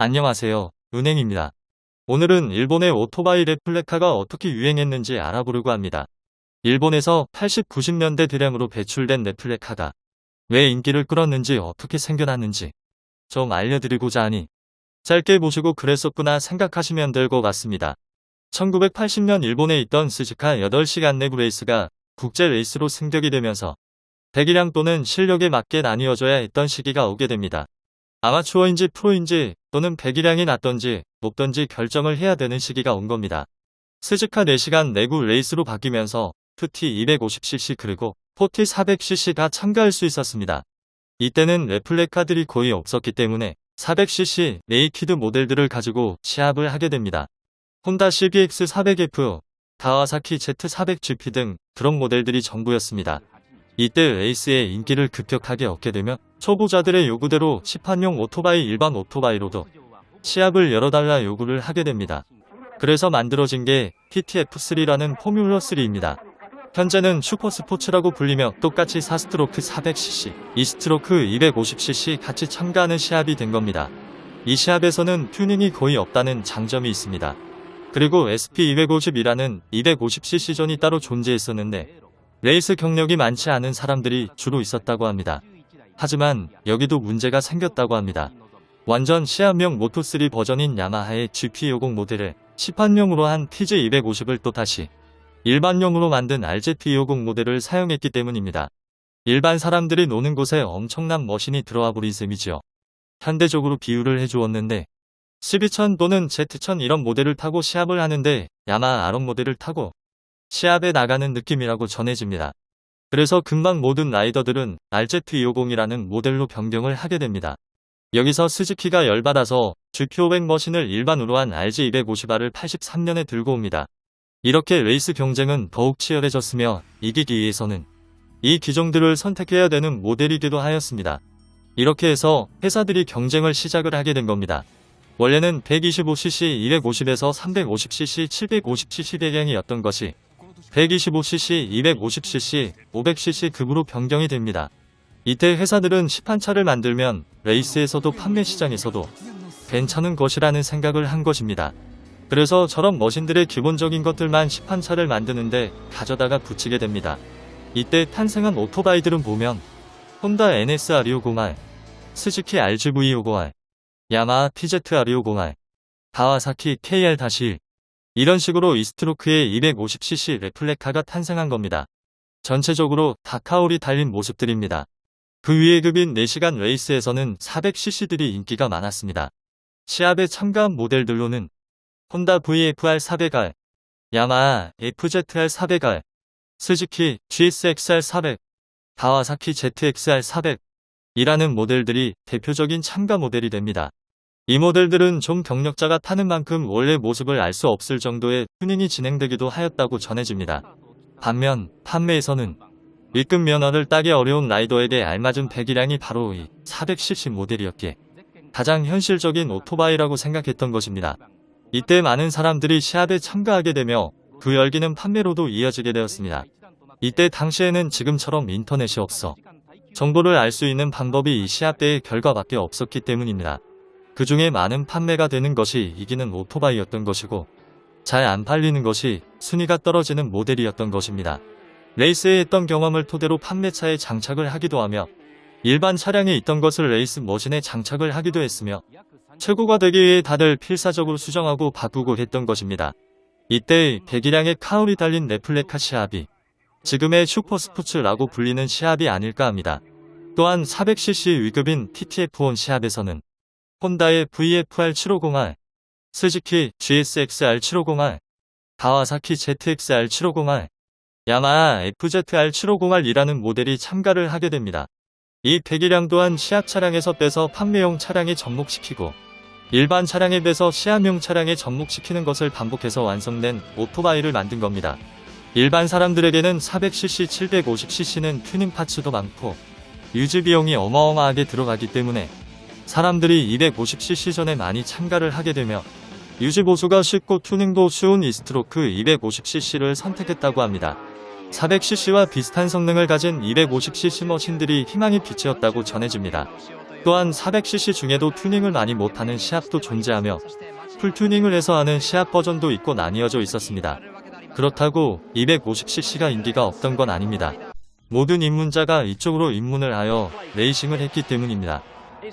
안녕하세요. 은행입니다. 오늘은 일본의 오토바이 레플레카가 어떻게 유행했는지 알아보려고 합니다. 일본에서 80, 90년대 대량으로 배출된 레플레카가 왜 인기를 끌었는지 어떻게 생겨났는지 좀 알려드리고자 하니 짧게 보시고 그랬었구나 생각하시면 될 것 같습니다. 1980년 일본에 있던 스즈카 8시간 내부 레이스가 국제 레이스로 승격이 되면서 대기량 또는 실력에 맞게 나뉘어져야 했던 시기가 오게 됩니다. 아마추어인지 프로인지 또는 배기량이 낮던지 높던지 결정을 해야 되는 시기가 온 겁니다. 스즈카 4시간 내구 레이스로 바뀌면서 푸티 250cc 그리고 포티 400cc가 참가할 수 있었습니다. 이때는 레플레카들이 거의 없었기 때문에 400cc 네이키드 모델들을 가지고 시합을 하게 됩니다. 혼다 CBX 400F, 가와사키 Z400GP 등 그런 모델들이 전부였습니다. 이때 레이스의 인기를 급격하게 얻게 되면 초보자들의 요구대로 시판용 오토바이 일반 오토바이로도 시합을 열어달라 요구를 하게 됩니다. 그래서 만들어진 게 PTF3라는 포뮬러3입니다. 현재는 슈퍼스포츠라고 불리며 똑같이 4스트로크 400cc, 2스트로크 250cc 같이 참가하는 시합이 된 겁니다. 이 시합에서는 튜닝이 거의 없다는 장점이 있습니다. 그리고 SP250이라는 250cc전이 따로 존재했었는데 레이스 경력이 많지 않은 사람들이 주로 있었다고 합니다. 하지만 여기도 문제가 생겼다고 합니다. 완전 시합용 모토3 버전인 야마하의 GP50 모델을 시판용으로 한 TJ250을 또 다시 일반용으로 만든 RZ250 모델을 사용했기 때문입니다. 일반 사람들이 노는 곳에 엄청난 머신이 들어와 버린 셈이지요. 현대적으로 비유를 해주었는데 12000 또는 Z1000 이런 모델을 타고 시합을 하는데 야마하 아론 모델을 타고 시합에 나가는 느낌이라고 전해집니다. 그래서 금방 모든 라이더들은 RZ250이라는 모델로 변경을 하게 됩니다. 여기서 스즈키가 열받아서 GP500 머신을 일반으로 한 RZ250R을 83년에 들고 옵니다. 이렇게 레이스 경쟁은 더욱 치열해졌으며 이기기 위해서는 이 기종들을 선택해야 되는 모델이기도 하였습니다. 이렇게 해서 회사들이 경쟁을 시작을 하게 된 겁니다. 원래는 125cc 250에서 350cc 750cc 대량이었던 것이 125cc, 250cc, 500cc 급으로 변경이 됩니다. 이때 회사들은 시판차를 만들면 레이스에서도 판매 시장에서도 괜찮은 것이라는 생각을 한 것입니다. 그래서 저런 머신들의 기본적인 것들만 시판차를 만드는데 가져다가 붙이게 됩니다. 이때 탄생한 오토바이들은 보면 혼다 NSR250R, 스즈키 RGV250R, 야마하 TZR250R, 가와사키 KR-1 이런 식으로 이스트로크의 250cc 레플레카가 탄생한 겁니다. 전체적으로 다카올이 달린 모습들입니다. 그 위에 급인 4시간 레이스에서는 400cc들이 인기가 많았습니다. 시합에 참가한 모델들로는 혼다 VFR 400R, 야마하 FZR 400R, 스즈키 GSXR 400, 가와사키 ZXR 400 이라는 모델들이 대표적인 참가 모델이 됩니다. 이 모델들은 좀 경력자가 타는 만큼 원래 모습을 알 수 없을 정도의 튜닝이 진행되기도 하였다고 전해집니다. 반면 판매에서는 1급 면허를 따기 어려운 라이더에게 알맞은 배기량이 바로 이 400cc 모델이었기에 가장 현실적인 오토바이라고 생각했던 것입니다. 이때 많은 사람들이 시합에 참가하게 되며 그 열기는 판매로도 이어지게 되었습니다. 이때 당시에는 지금처럼 인터넷이 없어 정보를 알 수 있는 방법이 이 시합대의 결과밖에 없었기 때문입니다. 그 중에 많은 판매가 되는 것이 이기는 오토바이였던 것이고 잘 안 팔리는 것이 순위가 떨어지는 모델이었던 것입니다. 레이스에 했던 경험을 토대로 판매차에 장착을 하기도 하며 일반 차량에 있던 것을 레이스 머신에 장착을 하기도 했으며 최고가 되기 위해 다들 필사적으로 수정하고 바꾸고 했던 것입니다. 이때 배기량의 카울이 달린 레플레카 시합이 지금의 슈퍼스포츠라고 불리는 시합이 아닐까 합니다. 또한 400cc 위급인 TTF1 시합에서는 혼다의 VFR 750R, 스즈키 GSXR 750R, 가와사키 ZXR 750R, 야마하 FZR 750R이라는 모델이 참가를 하게 됩니다. 이 배기량 또한 시합 차량에서 빼서 판매용 차량에 접목시키고 일반 차량에 빼서 시합용 차량에 접목시키는 것을 반복해서 완성된 오토바이를 만든 겁니다. 일반 사람들에게는 400cc, 750cc는 튜닝 파츠도 많고 유지 비용이 어마어마하게 들어가기 때문에 사람들이 250cc 전에 많이 참가를 하게 되며 유지 보수가 쉽고 튜닝도 쉬운 이스트로크 250cc를 선택했다고 합니다. 400cc와 비슷한 성능을 가진 250cc 머신들이 희망의 빛이었다고 전해집니다. 또한 400cc 중에도 튜닝을 많이 못하는 시합도 존재하며 풀튜닝을 해서 하는 시합 버전도 있고 나뉘어져 있었습니다. 그렇다고 250cc가 인기가 없던 건 아닙니다. 모든 입문자가 이쪽으로 입문을 하여 레이싱을 했기 때문입니다.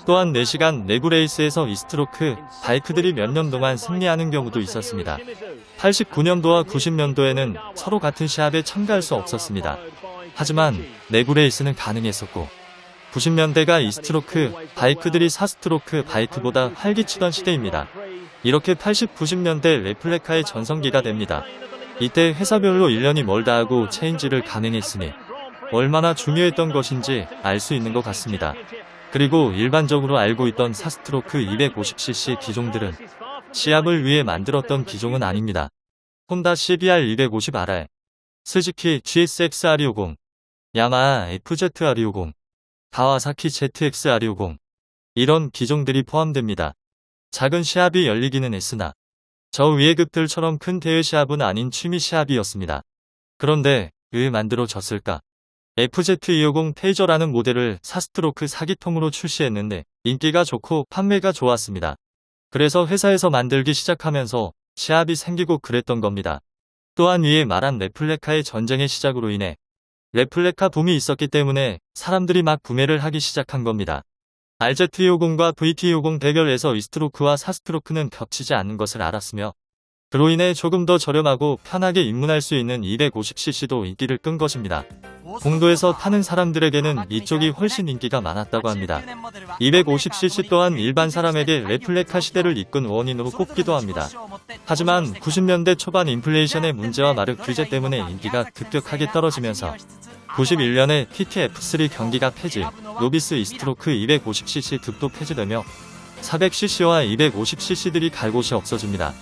또한 4시간 내구 레이스에서 이스트로크 바이크들이 몇 년 동안 승리하는 경우도 있었습니다. 89년도와 90년도에는 서로 같은 시합에 참가할 수 없었습니다. 하지만 내구 레이스는 가능했었고 90년대가 이스트로크 바이크들이 4스트로크 바이크보다 활기치던 시대입니다. 이렇게 80, 90년대 레플레카의 전성기가 됩니다. 이때 회사별로 1년이 멀다 하고 체인지를 가능했으니 얼마나 중요했던 것인지 알 수 있는 것 같습니다. 그리고 일반적으로 알고 있던 4스트로크 250cc 기종들은 시합을 위해 만들었던 기종은 아닙니다. 혼다 CBR 250RR, 스즈키 GSX-R250, 야마하 FZ-R250, 가와사키 ZX-R250 이런 기종들이 포함됩니다. 작은 시합이 열리기는 했으나 저 위의 급들처럼 큰 대회 시합은 아닌 취미 시합이었습니다. 그런데 왜 만들어졌을까? FZ250 페이저라는 모델을 사스트로크 사기통으로 출시했는데 인기가 좋고 판매가 좋았습니다. 그래서 회사에서 만들기 시작하면서 시합이 생기고 그랬던 겁니다. 또한 위에 말한 레플레카의 전쟁의 시작으로 인해 레플레카 붐이 있었기 때문에 사람들이 막 구매를 하기 시작한 겁니다. RZ250과 VT250 대결에서 이스트로크와 사스트로크는 겹치지 않는 것을 알았으며 그로 인해 조금 더 저렴하고 편하게 입문할 수 있는 250cc도 인기를 끈 것입니다. 공도에서 타는 사람들에게는 이쪽이 훨씬 인기가 많았다고 합니다. 250cc 또한 일반 사람에게 레플레카 시대를 이끈 원인으로 꼽기도 합니다. 하지만 90년대 초반 인플레이션의 문제와 마력 규제 때문에 인기가 급격하게 떨어지면서 91년에 TTF3 경기가 폐지, 노비스 이스트로크 250cc 득도 폐지되며 400cc와 250cc들이 갈 곳이 없어집니다.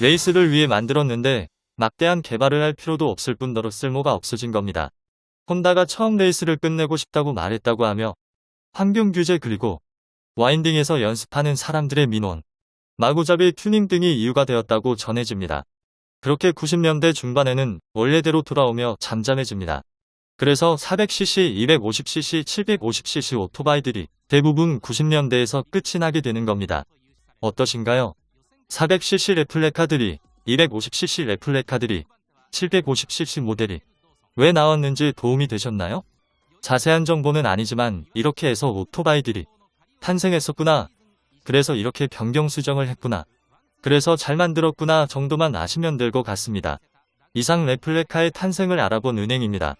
레이스를 위해 만들었는데 막대한 개발을 할 필요도 없을 뿐더러 쓸모가 없어진 겁니다. 혼다가 처음 레이스를 끝내고 싶다고 말했다고 하며 환경 규제 그리고 와인딩에서 연습하는 사람들의 민원, 마구잡이 튜닝 등이 이유가 되었다고 전해집니다. 그렇게 90년대 중반에는 원래대로 돌아오며 잠잠해집니다. 그래서 400cc, 250cc, 750cc 오토바이들이 대부분 90년대에서 끝이 나게 되는 겁니다. 어떠신가요? 400cc 레플레카들이, 250cc 레플레카들이, 750cc 모델이 왜 나왔는지 도움이 되셨나요? 자세한 정보는 아니지만 이렇게 해서 오토바이들이 탄생했었구나. 그래서 이렇게 변경 수정을 했구나. 그래서 잘 만들었구나 정도만 아시면 될 것 같습니다. 이상 레플레카의 탄생을 알아본 은행입니다.